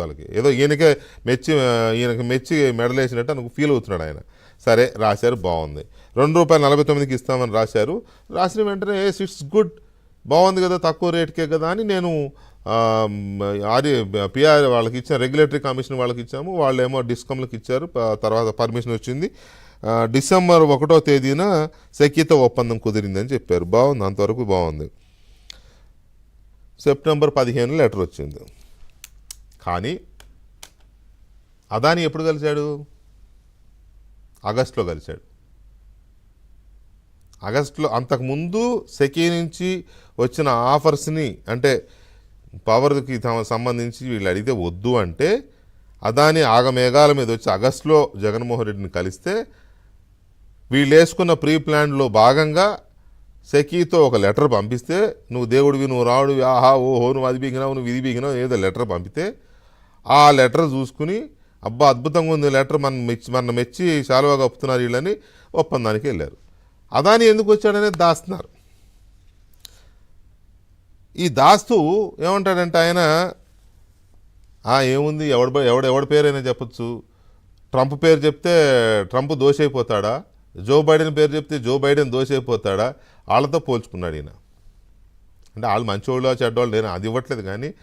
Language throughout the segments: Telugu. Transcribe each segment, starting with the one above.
వాళ్ళకి. ఏదో ఈయనకే మెచ్చి ఈయనకి మెచ్చి మెడలేసినట్టు అనుకు ఫీల్ అవుతున్నాడు ఆయన. సరే రాశారు బాగుంది. రెండు రూపాయలు నలభై తొమ్మిదికి ఇస్తామని రాశారు. రాసిన వెంటనే ఏ ఇట్స్ గుడ్ బాగుంది కదా తక్కువ రేట్కే కదా అని నేను ఆర్య పిఆర్ వాళ్ళకి ఇచ్చాను రెగ్యులేటరీ కమిషన్ వాళ్ళకి ఇచ్చాము. వాళ్ళు ఏమో డిస్కమ్లకు ఇచ్చారు తర్వాత పర్మిషన్ వచ్చింది. డిసెంబర్ ఒకటో తేదీన సఖ్యత ఒప్పందం కుదిరిందని చెప్పారు. బాగుంది అంతవరకు బాగుంది. సెప్టెంబర్ పదిహేను లెటర్ వచ్చింది. కానీ అదాని ఎప్పుడు కలిశాడు? ఆగస్టులో కలిశాడు. ఆగస్టులో అంతకుముందు సెకీ నుంచి వచ్చిన ఆఫర్స్ని అంటే పవర్కి తమ సంబంధించి వీళ్ళు అడిగితే వద్దు అంటే అదాని ఆగమేఘాల మీద వచ్చి ఆగస్టులో జగన్మోహన్ రెడ్డిని కలిస్తే వీళ్ళు వేసుకున్న ప్రీ ప్లాన్లో భాగంగా సెకీతో ఒక లెటర్ పంపిస్తే నువ్వు దేవుడివి నువ్వు రావుడివి ఆహా ఓహో నువ్వు అది బీగినావు నువ్వు ఇది బీగినావు ఏదో లెటర్ పంపితే ఆ లెటర్ చూసుకుని అబ్బా అద్భుతంగా ఉంది లెటర్ మన మెచ్చి మన మెచ్చి శాలువా కప్పుతున్నారు వీళ్ళని ఒప్పందానికి వెళ్ళారు. అదాని ఎందుకు వచ్చాడనేది దాస్తున్నారు. ఈ దాస్తు ఏమంటాడంటే ఆయన ఏముంది ఎవడ ఎవడు ఎవడి పేరైనా చెప్పొచ్చు. ట్రంప్ పేరు చెప్తే ట్రంప్ దోషైపోతాడా? జో బైడెన్ పేరు చెప్తే జో బైడెన్ దోషైపోతాడా? వాళ్ళతో పోల్చుకున్నాడు ఈయన. అంటే వాళ్ళు మంచోళ్ళు చెడ్డోళ్ళు నేను అది ఇవ్వట్లేదు కానీ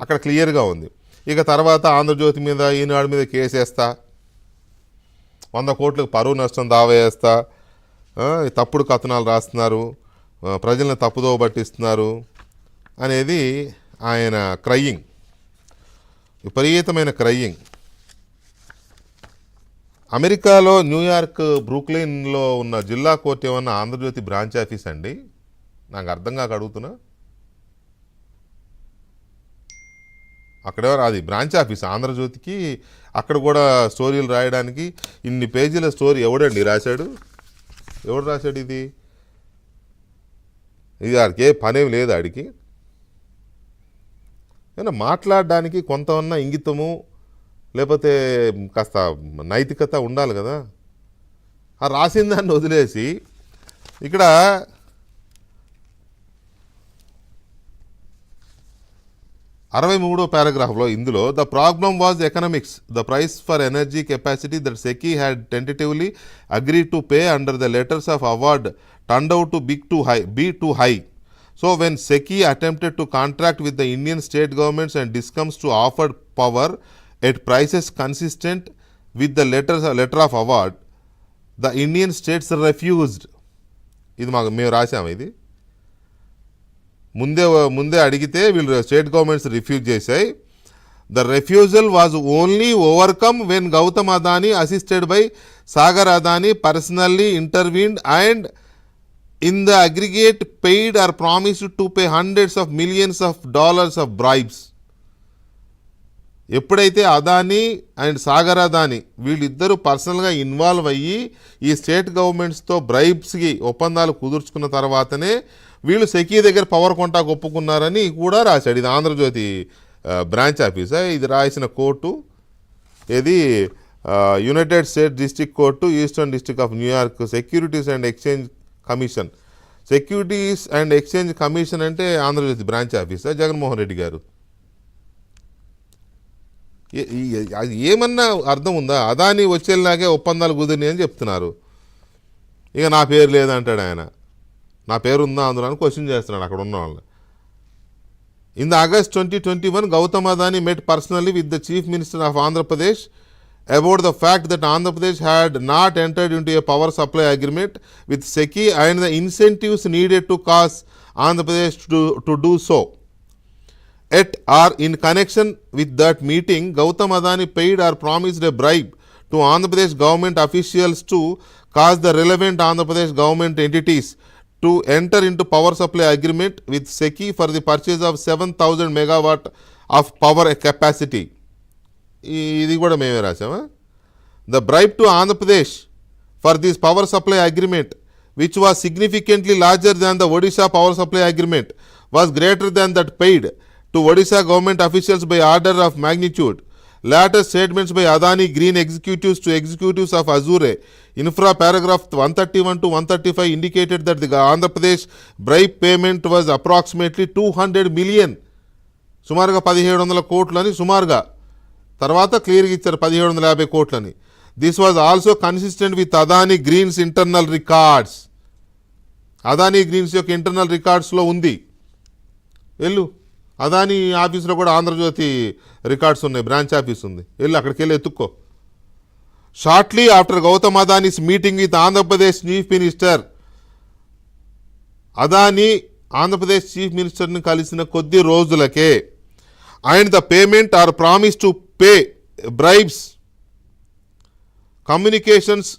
అక్కడ క్లియర్గా ఉంది. ఇక తర్వాత ఆంధ్రజ్యోతి మీద ఈనాడు మీద కేసేస్తా. వంద కోట్లకు పరువు నష్టం దావా వేస్తా తప్పుడు కథనాలు రాస్తున్నారు. ప్రజలను తప్పుదోవ పట్టిస్తున్నారు అనేది ఆయన క్రయింగ్. విపరీతమైన క్రయింగ్. అమెరికాలో న్యూయార్క్ బ్రూక్లిన్లో ఉన్న జిల్లా కోర్టు ఏమన్నా ఆంధ్రజ్యోతి బ్రాంచ్ ఆఫీస్ అండి? నాకు అర్థం కాక అడుగుతున్నా. అక్కడ అది బ్రాంచ్ ఆఫీస్ ఆంధ్రజ్యోతికి అక్కడ కూడా స్టోరీలు రాయడానికి ఇన్ని పేజీల స్టోరీ ఎవడండి రాశాడు? ఎవడు రాశాడు ఇది? ఇది ఆడికి ఏ పనేం లేదు ఆడికి. ఏమన్నా మాట్లాడడానికి కొంత ఉన్న ఇంగితము లేకపోతే కాస్త నైతికత ఉండాలి కదా. ఆ రాసిన దాన్ని వదిలేసి ఇక్కడ అరవై మూడో పారాగ్రాఫ్లో ఇందులో the problem was economics. The price for energy capacity that SECI had tentatively agree to pay under the letters of award turn out to big to high be to high. So when SECI attempted to contract with the Indian state governments and discoms to offer power at prices consistent with the letters letter of award the Indian states refused. ఇది మాకు మేము రాసాము ఇది. ముందే ముందే అడిగితే వీళ్ళు స్టేట్ గవర్నమెంట్స్ రిఫ్యూజ్ చేశాయి. The refusal was only overcome when Gautam Adani assisted by Sagar Adani personally intervened and in the aggregate paid or promised to pay hundreds of millions of dollars of bribes. ఎప్పుడైతే అదానీ అండ్ సాగర్ అదానీ వీళ్ళిద్దరూ పర్సనల్గా ఇన్వాల్వ్ అయ్యి ఈ స్టేట్ గవర్నమెంట్స్తో బ్రైబ్స్కి ఒప్పందాలు కుదుర్చుకున్న తర్వాతనే వీళ్ళు సెకీ దగ్గర పవర్ కొంటాకు ఒప్పుకున్నారని కూడా రాశాడు. ఇది ఆంధ్రజ్యోతి బ్రాంచ్ ఆఫీసా? ఇది రాసిన కోర్టు. ఇది United State District court Eastern District of New York Securities and Exchange Commission. Securities and Exchange Commission అంటే ఆంధ్రజ్యోతి బ్రాంచ్ ఆఫీసా? జగన్మోహన్ రెడ్డి గారు. ఏమన్నా అర్థం ఉందా? అదాని వచ్చేలాగే ఒప్పందాలు కుదిరినాయి అని చెప్తున్నారు. ఇక నా పేరు లేదంటాడు ఆయన. నా పేరు ఉందా అందులో అని క్వశ్చన్ చేస్తున్నాడు అక్కడ ఉన్న వాళ్ళు in the August twenty twenty one Gautam Adani met personally with the chief minister of Andhra Pradesh about the fact that Andhra Pradesh had not entered into a power supply agreement with SECI and the incentives needed to cause Andhra Pradesh to to do so At or in connection with that meeting, Gautam Adani paid or promised a bribe to Andhra Pradesh government officials to cause the relevant Andhra Pradesh government entities to enter into power supply agreement with SECI for the purchase of 7,000 megawatt of power capacity. ఈ- ఇది కూడా మేమే రాసామా the bribe to Andhra Pradesh for this power supply agreement which was significantly larger than the Odisha power supply agreement was greater than that paid To Odisha government officials by order of magnitude latest statements by Adani green executives to executives of Azure infra paragraph one thirty one to one thirty five indicated that the Andhra Pradesh bribe payment was approximately two hundred million సుమారుగా పదిహేడు వందల కోట్లని సుమారుగా. తర్వాత క్లియర్గా ఇచ్చారు పదిహేడు వందల యాభై కోట్లని. అని this was also consistent with Adani green's internal records Adani green's యొక్క ఇంటర్నల్ రికార్డ్స్లో ఉంది. వెళ్ళు. అదానీ ఆఫీస్లో కూడా ఆంధ్రజ్యోతి రికార్డ్స్ ఉన్నాయి బ్రాంచ్ ఆఫీస్ ఉంది. వెళ్ళి అక్కడికి వెళ్ళి ఎత్తుక్కో. Shortly after Gautam Adani's meeting with Andhra Pradesh chief minister. Adani Andhra Pradesh chief మినిస్టర్ని కలిసిన కొద్ది రోజులకే and the payment or promise to pay bribes. Communications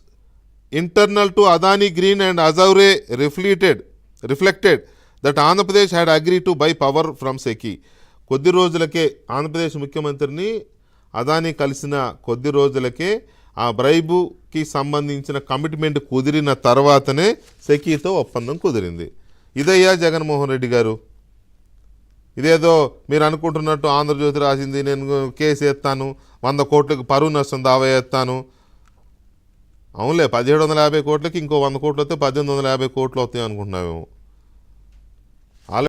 internal to Adani green and Azure reflected reflected. That Andhra Pradesh had agree to buy power from SECI. కొద్ది రోజులకే ఆంధ్రప్రదేశ్ ముఖ్యమంత్రిని అదానీ కలిసిన కొద్ది రోజులకే ఆ బ్రైబుకి సంబంధించిన కమిట్మెంట్ కుదిరిన తర్వాతనే సెకీతో ఒప్పందం కుదిరింది. ఇదయ్యా జగన్మోహన్ రెడ్డి గారు. ఇదేదో మీరు అనుకుంటున్నట్టు ఆంధ్రజ్యోతి రాసింది నేను కేసు ఎత్తాను వంద కోట్లకు పరువు నష్టం దావా ఎత్తాను. అవునులే పదిహేడు వందల యాభై కోట్లకి ఇంకో వంద కోట్లు వస్తే పద్దెనిమిది వందల యాభై కోట్లు వస్తాయి అనుకుంటున్నామేమో